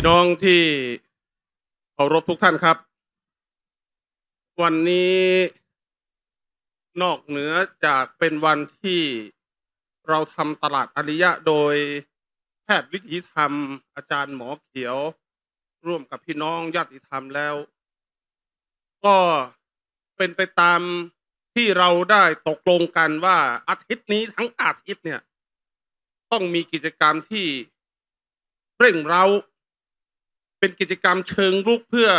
พี่น้องที่เคารพทุกท่านครับ วันนี้นอกเหนือจากเป็นวันที่เราทำตลาดอริยะโดยแพทย์วิถีธรรม อาจารย์หมอเขียว ร่วมกับพี่น้องญาติธรรมแล้ว ก็เป็นไปตามที่เราได้ตกลงกันว่าอาทิตย์นี้ทั้งอาทิตย์เนี่ย ต้องมีกิจกรรมที่เร่งเร้า เป็นกิจกรรมเชิงรุกเพื่อ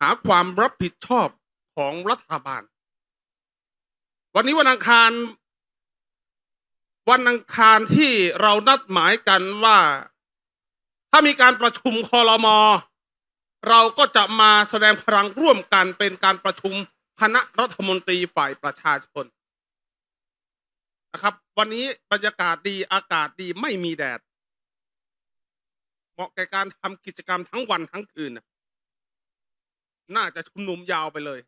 หาความรับผิดชอบของรัฐบาล วันนี้วันอังคาร วันอังคารที่เรานัดหมายกันว่า ถ้ามีการประชุมคอรมอเราก็จะมาแสดงพลังร่วมกันเป็นการประชุมคณะรัฐมนตรีฝ่ายประชาชนนะครับ วันนี้บรรยากาศดีอากาศดีไม่มีแดด มาะแก่การทำกิจกรรมทั้งวันทั้งคืนน่ะน่าจะชุมนุมยาวไปเลย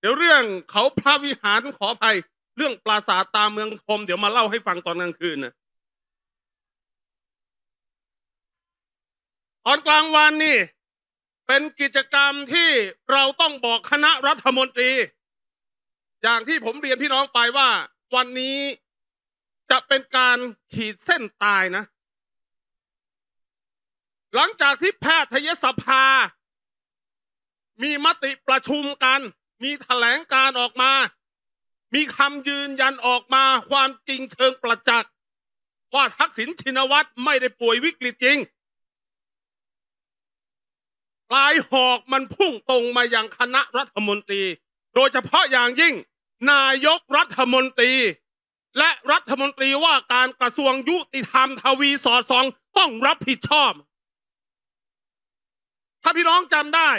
เดี๋ยวเรื่องเขาพระวิหารขออภัย เรื่องปราสาทตาเมืองพรมเดี๋ยวมาเล่าให้ฟังตอนกลางคืนนะตอนกลางวันนี่ เป็นกิจกรรมที่เราต้องบอกคณะรัฐมนตรี อย่างที่ผมเรียนพี่น้องไปว่า วันนี้ จะเป็นการขีดเส้นตายนะ หลังจากที่แพทยสภา มีมติประชุมกัน มีแถลงการออกมา มีคำยืนยันออกมาความจริงเชิงประจักษ์ว่าทักษิณชินวัตรไม่ได้ป่วยวิกฤตจริงปลายหอกมันพุ่งตรงมาอยังคณะรัฐมนตรี โดยเฉพาะอย่างยิ่ง นายกรัฐมนตรี และรัฐมนตรีว่าการกระทรวงยุติธรรมทวีสอดสองต้องรับผิดชอบ ถ้าพี่น้องจำได้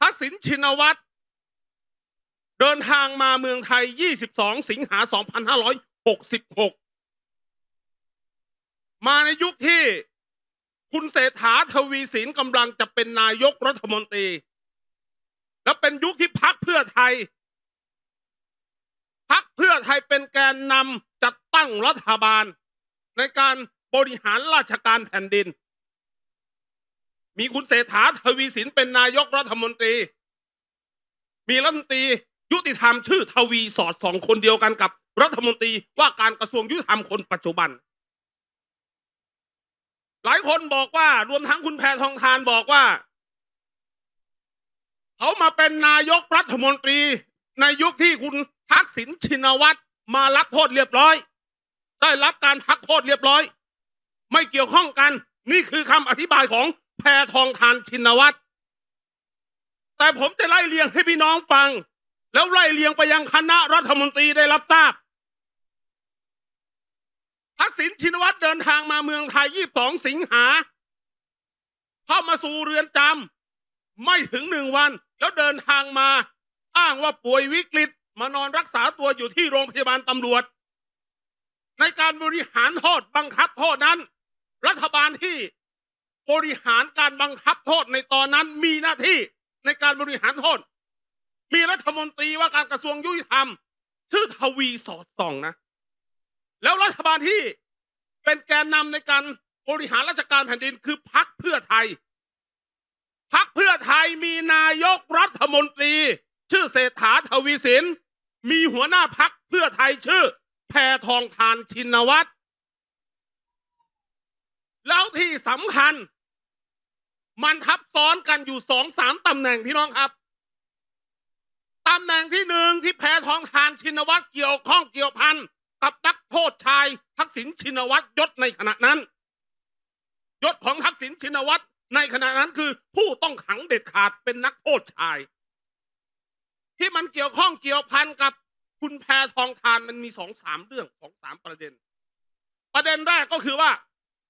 ทักษิณชินวัตร เดินทางมาเมืองไทย 22 สิงหา 2566 มาในยุคที่คุณเศรษฐาทวีสินกำลังจะเป็นนายกรัฐมนตรี และเป็นยุคที่พักเพื่อไทย พักเพื่อไทยเป็นแกนนำจัดตั้งรัฐบาล ในการบริหารราชการแผ่นดิน มีคุณเศรษฐาทวีสินเป็นนายกรัฐมนตรี มีรัฐมนตรียุติธรรมชื่อทวีสอดสองคนเดียวกันกับรัฐมนตรีว่าการกระทรวงยุติธรรมคนปัจจุบัน หลายคนบอกว่ารวมทั้งคุณแพทองทานบอกว่า เขามาเป็นนายกรัฐมนตรีในยุคที่คุณ ทักษิณชินวัตรมารับโทษเรียบร้อย ได้รับการพักโทษเรียบร้อย ไม่เกี่ยวข้องกัน นี่คือคำอธิบายของแพทองทานชินวัตรแต่ผมจะไล่เลียงให้พี่น้องฟัง แล้วไล่เลียงไปยังคณะรัฐมนตรีได้รับทราบทักษิณชินวัตรเดินทางมาเมืองไทย 22 สิงหา เข้ามาสู่เรือนจำไม่ถึงหนึ่งวัน แล้วเดินทางมา อ้างว่าป่วยวิกฤต มานอนรักษาตัวอยู่ที่โรงพยาบาลตำรวจ ในการบริหารโทษบังคับโทษนั้น รัฐบาลที่บริหารการบังคับโทษในตอนนั้นมีหน้าที่ในการบริหารโทษ มีรัฐมนตรีว่าการกระทรวงยุติธรรม ชื่อทวีสอดส่องนะ แล้วรัฐบาลที่เป็นแกนนำในการบริหารราชการแผ่นดินคือพักเพื่อไทยพักเพื่อไทยมีนายกรัฐมนตรี ชื่อเศรษฐาทวีสิน มีหัวหน้าพักเพื่อไทยชื่อ แพทองทานชินวัตรแล้วที่สำคัญ มันทับซ้อนกันอยู่สองสามตำแหน่งพี่น้องครับตำแหน่งที่หนึ่งที่แพทองทานชินวัตรเกี่ยวข้องเกี่ยวพันกับนักโทษชายทักษิณชินวัตรยศในขณะนั้น ยศของทักษิณชินวัตรในขณะนั้นคือผู้ต้องขังเด็ดขาดเป็นนักโทษชาย ที่มันเกี่ยวข้องเกี่ยวพันกับคุณแพทองทานมันมีสองสามเรื่องสองสามประเด็น ประเด็นแรกก็คือว่า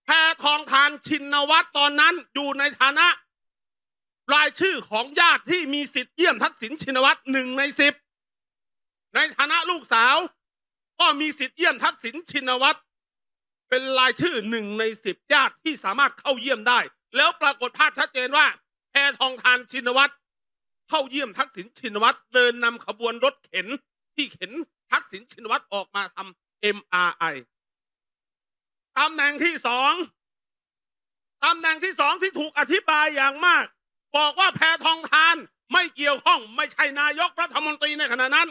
แพทองทานชินวัตรตอนนั้นอยู่ในฐานะ รายชื่อของญาติที่มีสิทธิ์เยี่ยมทักษิณชินวัตรหนึ่งในสิบในฐานะลูกสาว ก็มีสิทธิ์เยี่ยมทักษิณชินวัตรเป็นรายชื่อหนึ่งในสิบญาติที่สามารถเข้าเยี่ยมได้ แล้วปรากฏภาพชัดเจนว่าแพทองทานชินวัตร เข้าเยี่ยมทักษิณชินวัตรเดินนำขบวนรถเข็น ที่เข็นทักษิณชินวัตรออกมาทำ MRI ตำแหน่งที่สองตำแหน่งที่สองที่ถูกอธิบายอย่างมาก บอกว่าแพทองทานไม่เกี่ยวข้องไม่ใช่นายกรัฐมนตรีในขณะนั้น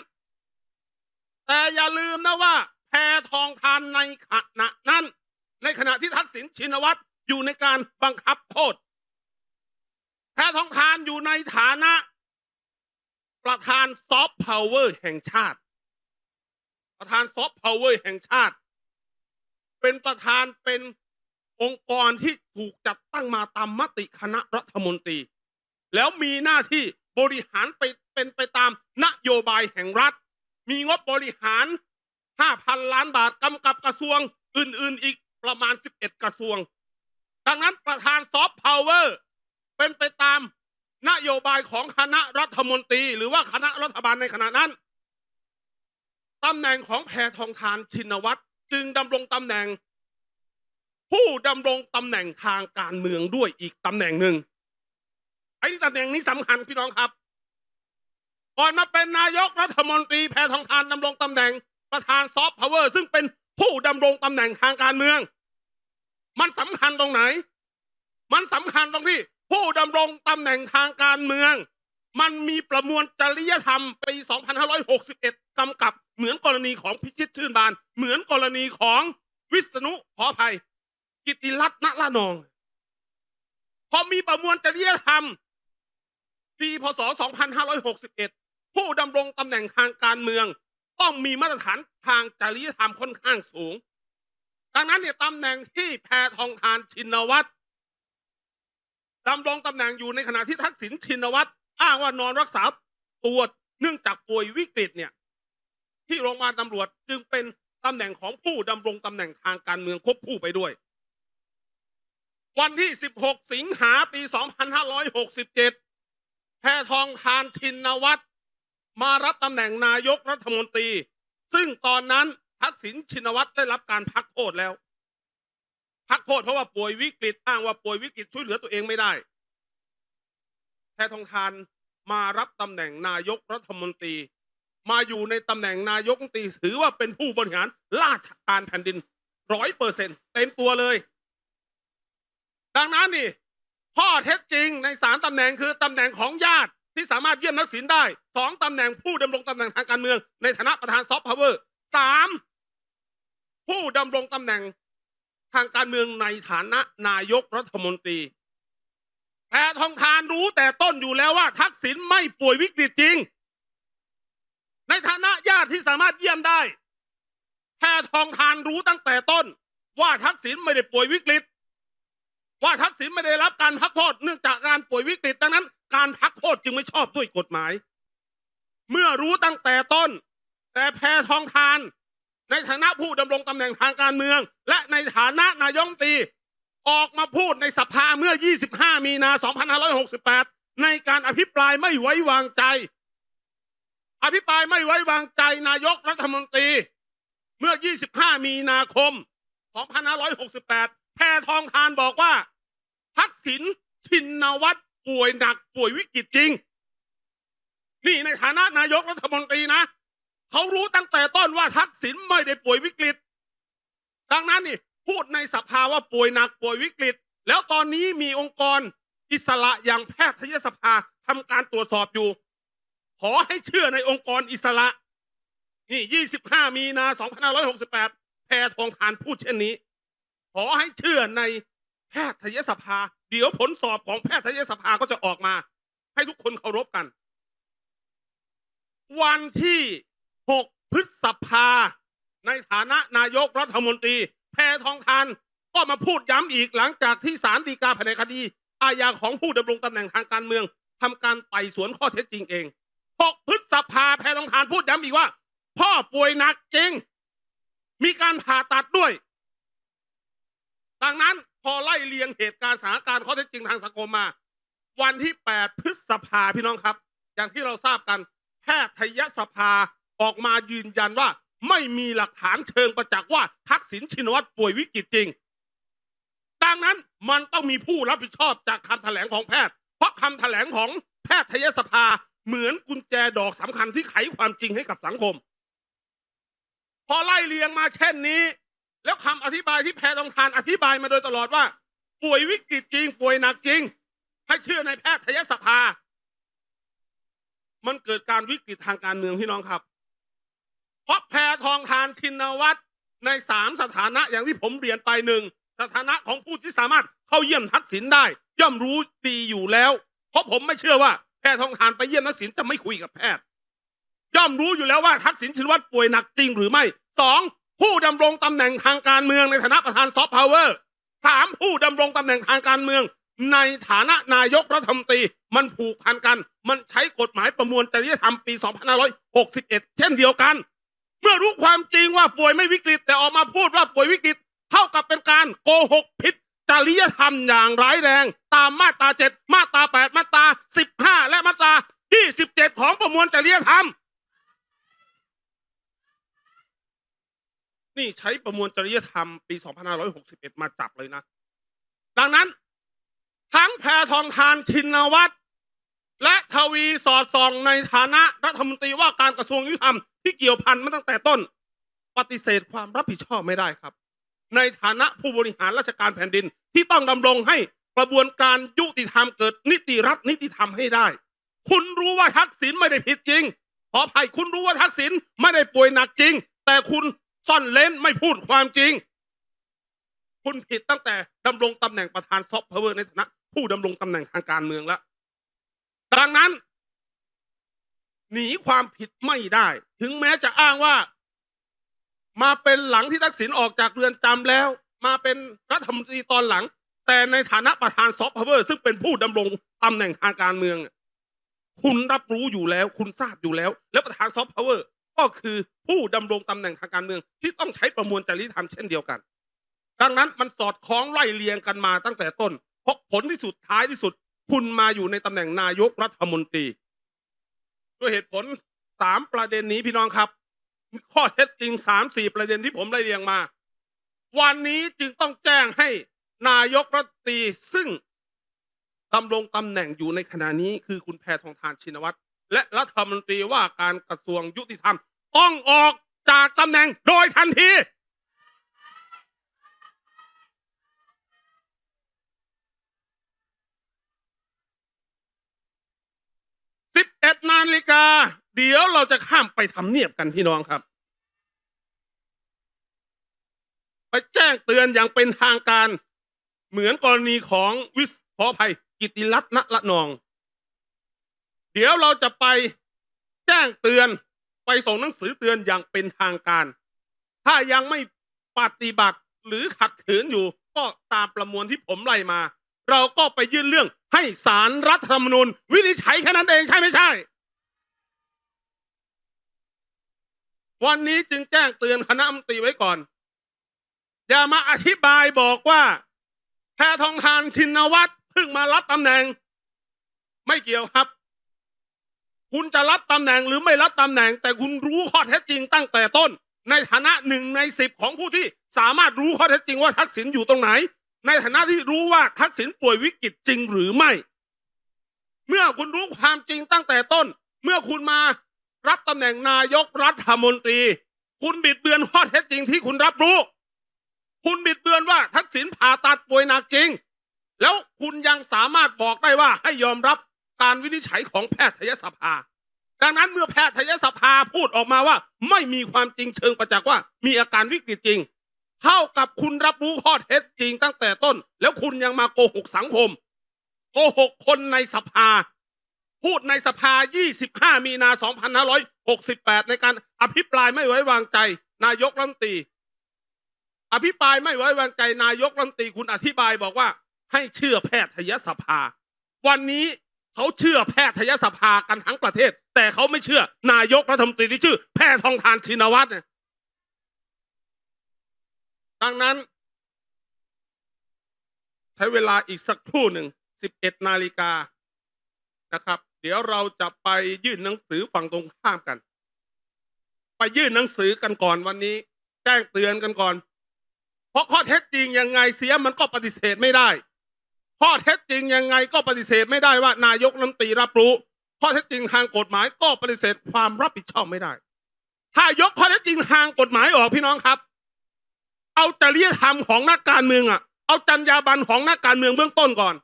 แต่อย่าลืมนะว่า แพทองทานในขณะนั้น ในขณะที่ทักษิณชินวัตรอยู่ในการบังคับโทษแพทองทานอยู่ในฐานะ ประธานซอฟต์พาวเวอร์แห่งชาติ ประธานซอฟต์พาวเวอร์แห่งชาติ เป็นประธานเป็นองค์กรที่ถูกจัดตั้งมาตามมติคณะรัฐมนตรี แล้วมีหน้าที่บริหารไปเป็นไปตามนโยบายแห่งรัฐ มีงบบริหาร 5,000 ล้านบาทกำกับกระทรวงอื่น ๆ อีกประมาณ 11 กระทรวง ดังนั้นประธานซอฟต์พาวเวอร์เป็นไปตาม นโยบายของคณะรัฐมนตรี หรือว่าคณะรัฐบาลในขณะนั้นตำแหน่งของแพทองทานชินวัตรจึงดำรงตำแหน่ง ผู้ดำรงตำแหน่งทางการเมืองด้วยอีกตำแหน่งหนึ่งไอ้ตำแหน่งนี้สำคัญพี่น้องครับก่อนมาเป็นนายกรัฐมนตรีแพทองทานดำรงตำแหน่งประธานซอฟต์พาวเวอร์ซึ่งเป็นผู้ดำรงตำแหน่งทางการเมือง มันสำคัญตรงไหน มันสำคัญตรงที่ ผู้ดำรงตำแหน่งทางการเมือง มันมีประมวลจริยธรรมปี2561กำกับเหมือนกรณีของพิชิตชื่นบาน เหมือนกรณีของวิษณุขออภัย กิติรัตน์ณละนอง พอมีประมวลจริยธรรม ปีพศ 2561 ผู้ดำรงตำแหน่งทางการเมือง ต้องมีมาตรฐานทางจริยธรรมค่อนข้างสูง ดังนั้นเนี่ยตำแหน่งที่แพทองทานชินวัตร ดำรงตำแหน่งอยู่ในขณะที่ทักษิณชินวัตรอ้างว่านอนรักษาตัวเนื่องจากป่วยวิกฤตเนี่ยที่โรงพยาบาลตำรวจจึงเป็นตำแหน่งของผู้ดำรงตำแหน่งทางการเมืองควบคู่ไปด้วย วันที่ 16 สิงหาปี 2567 แพทองทานชินวัตรมารับตำแหน่งนายกรัฐมนตรี ซึ่งตอนนั้นทักษิณชินวัตรได้รับการพักโทษแล้ว พักโทษเพราะว่าป่วยวิกฤตอ้างว่าป่วยวิกฤตช่วยเหลือตัวเองไม่ได้แพทองทานมารับตำแหน่งนายกรัฐมนตรี มาอยู่ในตำแหน่งนายกรัฐมนตรีถือว่าเป็นผู้บริหารราชการแผ่นดินร้อยเปอร์เซ็นเต็มตัวเลย ดังนั้นนี่ข้อเท็จจริงในสามตำแหน่งคือตำแหน่งของญาติที่สามารถเยี่ยมนักสินได้สองตำแหน่งผู้ดำรงตำแหน่งทางการเมือง ในฐานะประธานซอฟต์พาวเวอร์สามผู้ดำรงตำแหน่ง ทางการเมืองในฐานะนายกรัฐมนตรีแพทองทานรู้แต่ต้นอยู่แล้วว่า ทักษิณไม่ป่วยวิกฤตจริง ในฐานะญาติที่สามารถเยี่ยมได้แพทองทานรู้ตั้งแต่ต้น ว่าทักษิณไม่ได้ป่วยวิกฤต ว่าทักษิณไม่ได้รับการพักโทษเนื่องจากการป่วยวิกฤตดังนั้น การพักโทษจึงไม่ชอบด้วยกฎหมาย เมื่อรู้ตั้งแต่ต้น แต่แพทองทาน ในฐานะผู้ดำรงตำแหน่งทางการเมือง และในฐานะนายกรัฐมตรีออกมาพูดในสภาเมื่อ 25 มีนา 2568 ในการอภิปรายไม่ไว้วางใจ อภิปรายไม่ไว้วางใจนายกรัฐมนตรี เมื่อ 25 มีนาคม 2568 แพทองทานบอกว่า ทักษิณชินวัตรป่วยหนักป่วยวิกฤตจริง นี่ในฐานะนายกรัฐมนตรีนะ เขารู้ตั้งแต่ต้นว่าทักษิณไม่ได้ป่วยวิกฤต ดังนั้นนี่พูดในสภาว่าป่วยหนักป่วยวิกฤต แล้วตอนนี้มีองค์กรอิสระอย่างแพทยสภาทำการตรวจสอบอยู่ ขอให้เชื่อในองค์กรอิสระ นี่ 25 มีนา 2568 แพทองทานพูดเช่นนี้ ขอให้เชื่อในแพทยสภา เดี๋ยวผลสอบของแพทยสภาก็จะออกมา ให้ทุกคนเคารพกัน วันที่ 6 พฤษภา ในฐานะนายกรัฐมนตรี แพทองทานก็มาพูดย้ำอีกหลังจากที่ศาลฎีกาแผนคดี อาญาของผู้ดำรงตำแหน่งทางการเมืองทำการไต่สวนข้อเท็จจริงเอง 6 พฤษภาแพทองทานพูดย้ำอีกว่า พ่อป่วยหนักจริง มีการผ่าตัดด้วย ดังนั้นพอไล่เลียงเหตุการณ์สถานการณ์ข้อเท็จจริงทางสังคมมา วันที่ 8 พฤษภาพี่น้องครับ อย่างที่เราทราบกันแพทยสภา ออกมายืนยันว่า ไม่มีหลักฐานเชิงประจักษ์ว่าทักษิณชินวัตรป่วยวิกฤตจริง ดังนั้นมันต้องมีผู้รับผิดชอบจากคำแถลงของแพทย์ เพราะคำแถลงของแพทยสภาเหมือนกุญแจดอกสำคัญที่ไขความจริงให้กับสังคม พอไล่เลียงมาเช่นนี้ แล้วคำอธิบายที่แพทย์องทานอธิบายมาโดยตลอดว่า ป่วยวิกฤตจริง ป่วยหนักจริง ให้เชื่อในแพทยสภา มันเกิดการวิกฤตทางการเมืองพี่น้องครับ เพราะแพทองทานชินวัตรในสามสถานะอย่างที่ผมเรียนไปหนึ่งสถานะของผู้ที่สามารถเข้าเยี่ยมทักษิณได้ ย่อมรู้ดีอยู่แล้ว เพราะผมไม่เชื่อว่าแพทองทานไปเยี่ยมทักษิณจะไม่คุยกับแพทย์ ย่อมรู้อยู่แล้วว่าทักษิณชินวัตรป่วยหนักจริงหรือไม่สองผู้ดำรงตำแหน่งทางการเมืองในฐานะประธานซอฟต์พาวเวอร์สามผู้ดำรงตำแหน่งทางการเมือง ในฐานะนายกรัฐมนตรีมันผูกพันกัน มันใช้กฎหมายประมวลจริยธรรมปี 2561 เช่นเดียวกัน เมื่อรู้ความจริงว่าป่วยไม่วิกฤต แต่ออกมาพูดว่าป่วยวิกฤต เท่ากับเป็นการโกหกผิดจริยธรรมอย่างร้ายแรง ตามมาตรา7มาตรา8มาตรา15และมาตรา27ของประมวลจริยธรรม นี่ใช้ประมวลจริยธรรมปี2561มาจับเลยนะ ดังนั้น ทั้งแพทองทานชินวัตร และทวีสอดส่องในฐานะรัฐมนตรีว่าการกระทรวงยุติธรรมที่เกี่ยวพันมาตั้งแต่ต้น ปฏิเสธความรับผิดชอบไม่ได้ครับ ในฐานะผู้บริหารราชการแผ่นดินที่ต้องดำรงให้กระบวนการยุติธรรมเกิดนิติรัฐนิติธรรมให้ได้ คุณรู้ว่าทักษิณไม่ได้ผิดจริง ขออภัยคุณรู้ว่าทักษิณไม่ได้ป่วยหนักจริง แต่คุณซ่อนเล้นไม่พูดความจริง คุณผิดตั้งแต่ดำรงตำแหน่งประธานซอฟต์พาวเวอร์ในฐานะผู้ดำรงตำแหน่งทางการเมืองแล้ว ดังนั้น หนีความผิดไม่ได้ ถึงแม้จะอ้างว่า มาเป็นหลังที่ทักษิณออกจากเรือนจำแล้ว มาเป็นรัฐมนตรีตอนหลัง แต่ในฐานะประธานซอฟต์พาวเวอร์ซึ่งเป็นผู้ดำรงตำแหน่งทางการเมือง คุณรับรู้อยู่แล้ว คุณทราบอยู่แล้ว และประธานซอฟต์พาวเวอร์ก็คือผู้ดำรงตำแหน่งทางการเมือง ที่ต้องใช้ประมวลจริยธรรมเช่นเดียวกัน ดังนั้นมันสอดคล้องไล่เรียงกันมาตั้งแต่ต้นเพราะผลที่สุดท้ายที่สุด คุณมาอยู่ในตำแหน่งนายกรัฐมนตรี ด้วยเหตุผลสามประเด็นนี้พี่น้องครับ ข้อเท็จจริงสามสี่ประเด็นที่ผมไล่เรียงมา วันนี้จึงต้องแจ้งให้นายกรัฐมนตรีซึ่งดำรงตำแหน่งอยู่ในขณะนี้คือคุณแพทองทานชินวัตรและรัฐมนตรีว่าการกระทรวงยุติธรรม ต้องออกจากตำแหน่งโดยทันที สิบเอ็ดนาฬิกา เดี๋ยวเราจะข้ามไปทำเนียบกันพี่น้องครับ ไปแจ้งเตือนอย่างเป็นทางการ เหมือนกรณีของวิศขออภัย กิติรัตน์ณละนอง เดี๋ยวเราจะไปแจ้งเตือนไปส่งหนังสือเตือนอย่างเป็นทางการ ถ้ายังไม่ปฏิบัติหรือขัดขืนอยู่ ก็ตามประมวลที่ผมไล่มา เราก็ไปยื่นเรื่อง ให้สารรัฐธรรมนูญวินิจฉัยแค่นั้นเองใช่ไม่ใช่ วันนี้จึงแจ้งเตือนคณะมนตรีไว้ก่อน อย่ามาอธิบายบอกว่าแพทองทานชินวัตรเพิ่งมารับตำแหน่ง ไม่เกี่ยวครับ คุณจะรับตำแหน่งหรือไม่รับตำแหน่ง แต่คุณรู้ข้อเท็จจริงตั้งแต่ต้น ในฐานะหนึ่งในสิบของผู้ที่สามารถรู้ข้อเท็จจริงว่าทักษิณอยู่ตรงไหน ในฐานะที่รู้ว่าทักษิณป่วยวิกฤตจริงหรือไม่ เมื่อคุณรู้ความจริงตั้งแต่ต้น เมื่อคุณมารับตำแหน่งนายกรัฐมนตรี คุณบิดเบือนข้อเท็จจริงที่คุณรับรู้ คุณบิดเบือนว่าทักษิณผ่าตัดป่วยหนักจริง แล้วคุณยังสามารถบอกได้ว่าให้ยอมรับการวินิจฉัยของแพทยสภา ดังนั้นเมื่อแพทยสภาพูดออกมาว่า ไม่มีความจริงเชิงประจักษ์ว่า มีอาการวิกฤตจริง เท่ากับคุณรับรู้ข้อเท็จจริงตั้งแต่ต้น แล้วคุณยังมาโกหกสังคม โกหกคนในสภา พูดในสภา 25 มีนา 2568 ในการอภิปรายไม่ไว้วางใจ นายกรัฐมนตรี อภิปรายไม่ไว้วางใจ นายกรัฐมนตรีคุณอธิบายบอกว่า ให้เชื่อแพทยสภา วันนี้เขาเชื่อแพทยสภากันทั้งประเทศ แต่เขาไม่เชื่อนายกรัฐมนตรีที่ชื่อ แพทองทานชินวัตรเนี่ย ดังนั้น ใช้เวลาอีกสักครู่หนึ่ง11นาฬิกานะครับ เดี๋ยวเราจะไปยื่นหนังสือฝั่งตรงข้ามกัน ไปยื่นหนังสือกันก่อนวันนี้ แจ้งเตือนกันก่อน เพราะข้อเท็จจริงยังไงเสียมันก็ปฏิเสธไม่ได้ ข้อเท็จจริงยังไงก็ปฏิเสธไม่ได้ว่านายกรัฐมนตรีรับรู้ข้อเท็จจริงทางกฎหมายก็ปฏิเสธความรับผิดชอบไม่ได้ ถ้ายกข้อเท็จจริงทางกฎหมายออกพี่น้องครับ เอาจริยธรรมของนักการเมืองอะ เอาจรรยาบรรณของนักการเมืองเบื้องต้นก่อน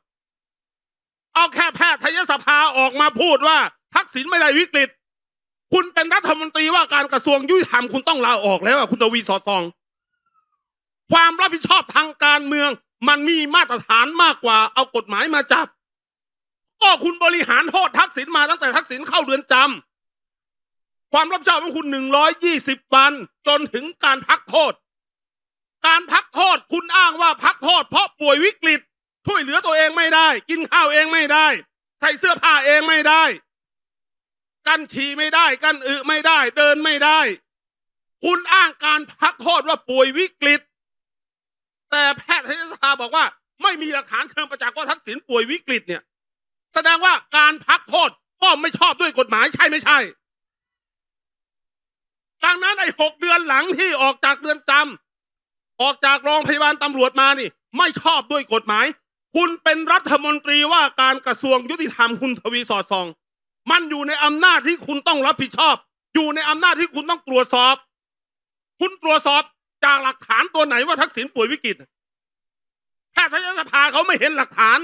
เอาแค่แพทยสภาออกมาพูดว่า ทักษิณไม่ได้วิกฤต คุณเป็นรัฐมนตรีว่าการกระทรวงยุติธรรมคุณต้องลาออกแล้วคุณทวีสอดซอง ความรับผิดชอบทางการเมือง มันมีมาตรฐานมากกว่า เอากฎหมายมาจับก็คุณบริหารโทษทักษิณมาตั้งแต่ทักษิณเข้าเรือนจำความรับผิดชอบของคุณหนึ่งร้อยยี่สิบวันจนถึงการพักโทษ การพักโทษคุณอ้างว่าพักโทษเพราะป่วยวิกฤต ช่วยเหลือตัวเองไม่ได้ กินข้าวเองไม่ได้ ใส่เสื้อผ้าเองไม่ได้ กันฉี่ไม่ได้ กันอึไม่ได้ เดินไม่ได้ คุณอ้างการพักโทษว่าป่วยวิกฤต แต่แพทยสภาบอกว่า ไม่มีหลักฐานเชิงประจักษ์ว่าทักษิณป่วยวิกฤตเนี่ย แสดงว่าการพักโทษก็ไม่ชอบด้วยกฎหมายใช่ไม่ใช่ดังนั้นไอ้หกเดือนหลังที่ออกจากเรือนจำ ออกจากโรงพยาบาลตำรวจมานี่ ไม่ชอบด้วยกฎหมาย คุณเป็นรัฐมนตรีว่าการกระทรวงยุติธรรมคุณทวีสอดส่อง มันอยู่ในอำนาจที่คุณต้องรับผิดชอบ อยู่ในอำนาจที่คุณต้องตรวจสอบ คุณตรวจสอบจากหลักฐานตัวไหนว่าทักษิณป่วยวิกฤตแพทยสภาเขาไม่เห็นหลักฐาน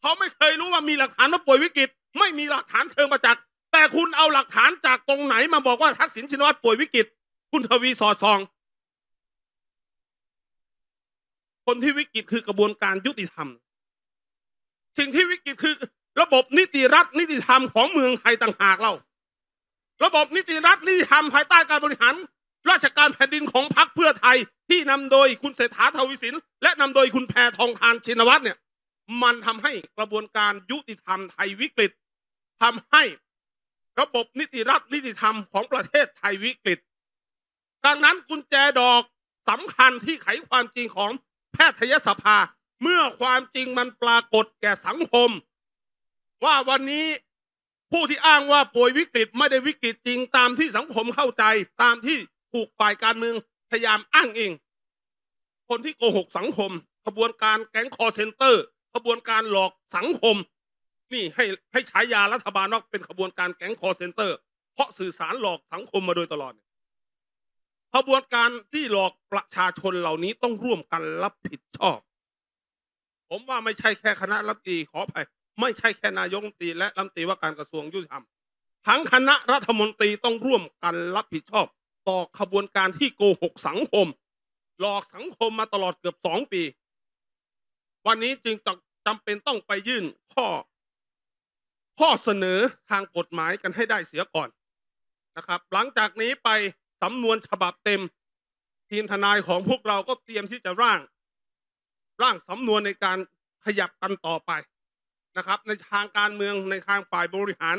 เขาไม่เคยรู้ว่ามีหลักฐานว่าป่วยวิกฤต ไม่มีหลักฐานเชิงประจักษ์แต่คุณเอาหลักฐานจากตรงไหนมาบอกว่าทักษิณชินวัตรป่วยวิกฤต คุณทวีสอดส่อง คนที่วิกฤตคือกระบวนการยุติธรรม สิ่งที่วิกฤตคือ ระบบนิติรัฐนิติธรรมของเมืองไทยต่างหากเรา ระบบนิติรัฐนิติธรรมภายใต้การบริหาร ราชการแผ่นดินของพรรคเพื่อไทยที่นำโดยคุณเศรษฐาทวีสิน และนำโดยคุณแพทองทานชินวัตรเนี่ย มันทำให้กระบวนการยุติธรรมไทยวิกฤตทำให้ระบบนิติรัฐนิติธรรมของประเทศไทยวิกฤตดังนั้นกุญแจดอกสำคัญที่ไขความจริงของ แพทยสภา เมื่อความจริงมันปรากฏแก่สังคม ว่าวันนี้ผู้ที่อ้างว่าป่วยวิกฤตไม่ได้วิกฤตจริงตามที่สังคมเข้าใจ ตามที่ถูกฝ่ายการเมืองพยายามอ้างเอง คนที่โกหกสังคมขบวนการแก๊งคอเซนเตอร์ขบวนการหลอกสังคม นี่ให้ให้ฉายารัฐบาลว่าเป็นขบวนการแก๊งคอเซนเตอร์ เพราะสื่อสารหลอกสังคมมาโดยตลอด ขบวนการที่หลอกประชาชนเหล่านี้ต้องร่วมกันรับผิดชอบ ผมว่าไม่ใช่แค่คณะรัฐมนตรีขออภัยไม่ใช่แค่นายกรัฐมนตรีและรัฐมนตรีว่าการกระทรวงยุติธรรมทั้งคณะรัฐมนตรีต้องร่วมกันรับผิดชอบ ต่อขบวนการที่โกหกสังคม หลอกสังคมมาตลอดเกือบสองปี วันนี้จึงจำเป็นต้องไปยื่นข้อ ข้อเสนอทางกฎหมายกันให้ได้เสียก่อนนะครับ หลังจากนี้ไป สำนวนฉบับเต็ม ทีมทนายของพวกเราก็เตรียมที่จะร่าง ร่างสำนวนในการขยับกันต่อไปนะครับ ในทางการเมืองในทางฝ่ายบริหาร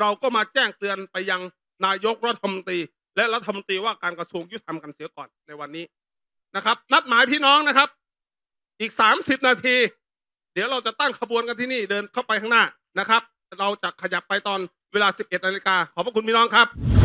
เราก็มาแจ้งเตือนไปยังนายกรัฐมนตรี และรัฐมนตรีว่าการกระทรวงยุติธรรมกันเสียก่อนในวันนี้นะครับ นัดหมายพี่น้องนะครับ อีกสามสิบนาที เดี๋ยวเราจะตั้งขบวนกันที่นี่เดินเข้าไปข้างหน้านะครับ เราจะขยับไปตอนเวลา 11นาฬิกาขอบพระคุณพี่น้องครับ